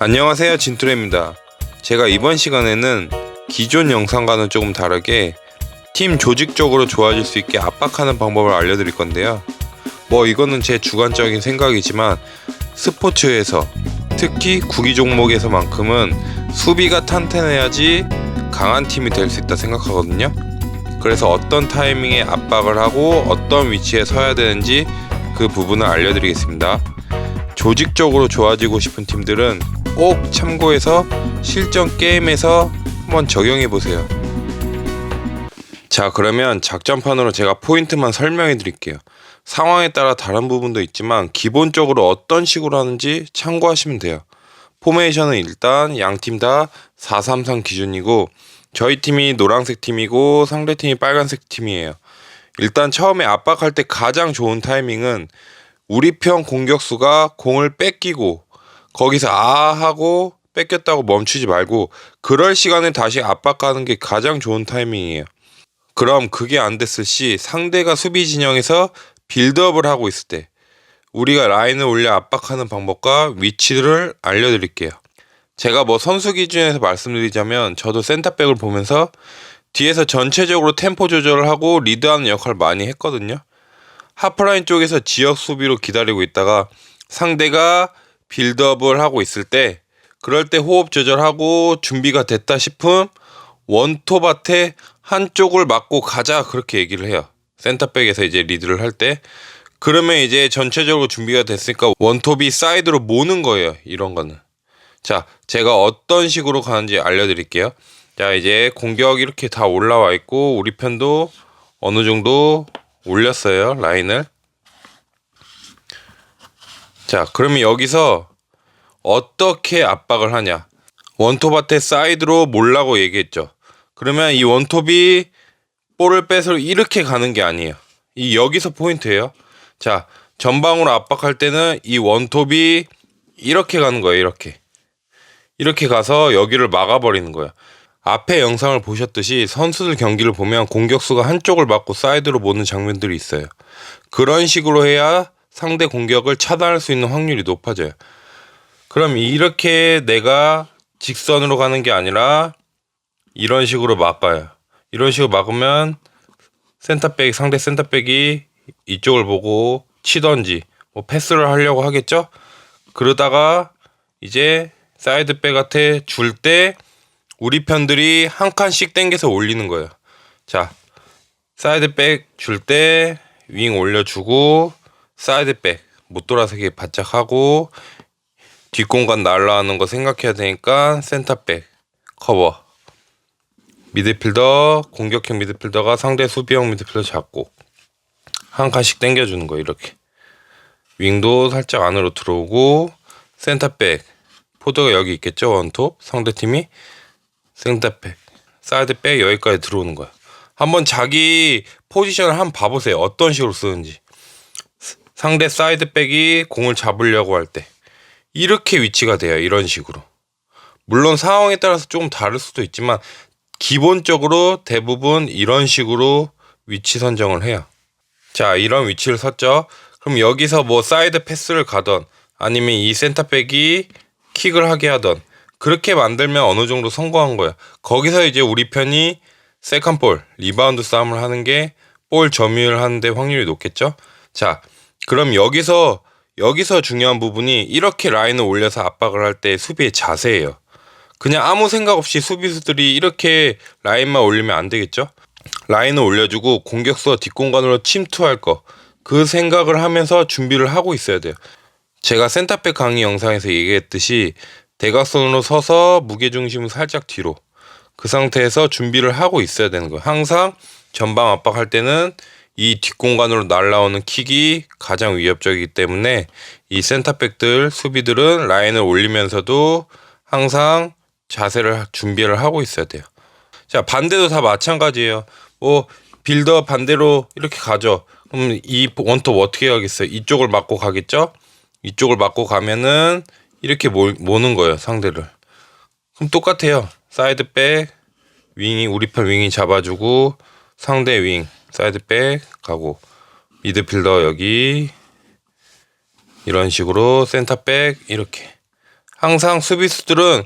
안녕하세요 진투레입니다. 제가 이번 시간에는 기존 영상과는 조금 다르게 팀 조직적으로 좋아질 수 있게 압박하는 방법을 알려드릴 건데요. 뭐 이거는 제 주관적인 생각이지만 스포츠에서 특히 구기 종목에서만큼은 수비가 탄탄해야지 강한 팀이 될 수 있다 생각하거든요. 그래서 어떤 타이밍에 압박을 하고 어떤 위치에 서야 되는지 그 부분을 알려드리겠습니다 조직적으로 좋아지고 싶은 팀들은 꼭 참고해서 실전 게임에서 한번 적용해 보세요. 자, 그러면 작전판으로 제가 포인트만 설명해 드릴게요. 상황에 따라 다른 부분도 있지만 기본적으로 어떤 식으로 하는지 참고하시면 돼요. 포메이션은 일단 양 팀 다 433 기준이고 저희 팀이 노란색 팀이고 상대 팀이 빨간색 팀이에요. 일단 처음에 압박할 때 가장 좋은 타이밍은 우리 편 공격수가 공을 뺏기고 거기서 아 하고 뺏겼다고 멈추지 말고 그럴 시간에 다시 압박하는 게 가장 좋은 타이밍이에요. 그럼 그게 안 됐을 시 상대가 수비 진영에서 빌드업을 하고 있을 때 우리가 라인을 올려 압박하는 방법과 위치를 알려드릴게요. 제가 뭐 선수 기준에서 말씀드리자면 저도 센터백을 보면서 뒤에서 전체적으로 템포 조절을 하고 리드하는 역할을 많이 했거든요. 하프라인 쪽에서 지역 수비로 기다리고 있다가 상대가 빌드업을 하고 있을 때 그럴 때 호흡 조절하고 준비가 됐다 싶음 원톱한테 한쪽을 맞고 가자 그렇게 얘기를 해요. 센터백에서 이제 리드를 할 때 그러면 이제 전체적으로 준비가 됐으니까 원톱이 사이드로 모는 거예요. 이런 거는. 자, 제가 어떤 식으로 가는지 알려드릴게요. 자, 이제 공격 이렇게 다 올라와 있고 우리 편도 어느 정도 올렸어요. 라인을. 자, 그러면 여기서 어떻게 압박을 하냐? 원톱한테 사이드로 몰라고 얘기했죠. 그러면 이 원톱이 볼을 빼서 이렇게 가는 게 아니에요. 이 여기서 포인트예요. 자, 전방으로 압박할 때는 이 원톱이 이렇게 가는 거예요. 이렇게. 이렇게 가서 여기를 막아버리는 거예요. 앞에 영상을 보셨듯이 선수들 경기를 보면 공격수가 한쪽을 막고 사이드로 모는 장면들이 있어요. 그런 식으로 해야 상대 공격을 차단할 수 있는 확률이 높아져요. 그럼 이렇게 내가 직선으로 가는 게 아니라 이런 식으로 막아요. 이런 식으로 막으면 센터백 상대 센터백이 이쪽을 보고 치던지 뭐 패스를 하려고 하겠죠. 그러다가 이제 사이드백한테 줄 때 우리 편들이 한 칸씩 당겨서 올리는 거예요. 자, 사이드백 줄 때 윙 올려주고 사이드백 못 돌아서게 바짝 하고 뒷공간 날라가는 거 생각해야 되니까 센터백 커버. 미드필더 공격형 미드필더가 상대 수비형 미드필더 잡고 한 칸씩 당겨주는 거 이렇게. 윙도 살짝 안으로 들어오고 센터백 포드가 여기 있겠죠 원톱? 상대팀이 센터백 사이드백 여기까지 들어오는 거야. 한번 자기 포지션을 한번 봐보세요. 어떤 식으로 쓰는지. 상대 사이드백이 공을 잡으려고 할 때. 이렇게 위치가 돼요. 이런 식으로. 물론 상황에 따라서 조금 다를 수도 있지만 기본적으로 대부분 이런 식으로 위치 선정을 해요. 자 이런 위치를 섰죠. 그럼 여기서 뭐 사이드 패스를 가던 아니면 이 센터백이 킥을 하게 하던 그렇게 만들면 어느 정도 성공한 거야. 거기서 이제 우리 편이 세컨볼, 리바운드 싸움을 하는 게 볼 점유율 하는데 확률이 높겠죠? 자, 그럼 여기서 여기서 중요한 부분이 이렇게 라인을 올려서 압박을 할 때 수비의 자세예요. 그냥 아무 생각 없이 수비수들이 이렇게 라인만 올리면 안 되겠죠? 라인을 올려주고 공격수가 뒷공간으로 침투할 거. 그 생각을 하면서 준비를 하고 있어야 돼요. 제가 센터백 강의 영상에서 얘기했듯이 대각선으로 서서 무게중심을 살짝 뒤로 그 상태에서 준비를 하고 있어야 되는 거예요. 항상 전방 압박할 때는 이 뒷공간으로 날라오는 킥이 가장 위협적이기 때문에 이 센터백들 수비들은 라인을 올리면서도 항상 자세를 준비를 하고 있어야 돼요. 자 반대도 다 마찬가지예요. 뭐 빌더 반대로 이렇게 가죠. 그럼 이 원톱 어떻게 가겠어요? 이쪽을 맞고 가겠죠? 이쪽을 맞고 가면은 이렇게 모, 모는 거예요 상대를. 그럼 똑같아요. 사이드백 윙이 우리 편 윙이 잡아주고 상대 윙 사이드백 가고 미드필더 여기 이런 식으로 센터백 이렇게 항상 수비수들은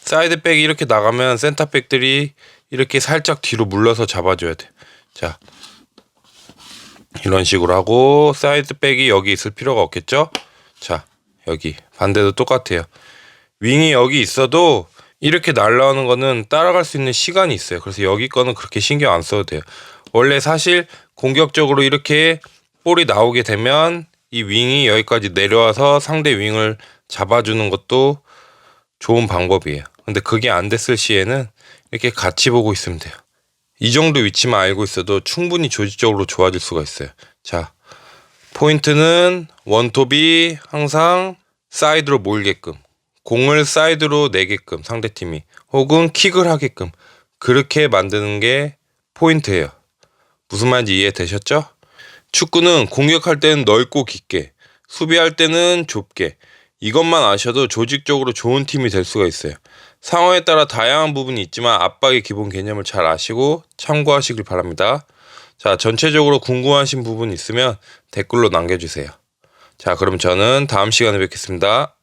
사이드백이 이렇게 나가면 센터백들이 이렇게 살짝 뒤로 물러서 잡아줘야 돼. 자, 이런 식으로 하고 사이드백이 여기 있을 필요가 없겠죠? 자, 여기 반대도 똑같아요. 윙이 여기 있어도 이렇게 날라오는 거는 따라갈 수 있는 시간이 있어요. 그래서 여기 거는 그렇게 신경 안 써도 돼요. 원래 사실 공격적으로 이렇게 볼이 나오게 되면 이 윙이 여기까지 내려와서 상대 윙을 잡아주는 것도 좋은 방법이에요. 근데 그게 안 됐을 시에는 이렇게 같이 보고 있으면 돼요. 이 정도 위치만 알고 있어도 충분히 조직적으로 좋아질 수가 있어요. 자, 포인트는 원톱이 항상 사이드로 몰게끔, 공을 사이드로 내게끔 상대팀이 혹은 킥을 하게끔 그렇게 만드는 게 포인트예요. 무슨 말인지 이해되셨죠? 축구는 공격할 때는 넓고 깊게, 수비할 때는 좁게, 이것만 아셔도 조직적으로 좋은 팀이 될 수가 있어요. 상황에 따라 다양한 부분이 있지만 압박의 기본 개념을 잘 아시고 참고하시길 바랍니다. 자, 전체적으로 궁금하신 부분 있으면 댓글로 남겨주세요. 자, 그럼 저는 다음 시간에 뵙겠습니다.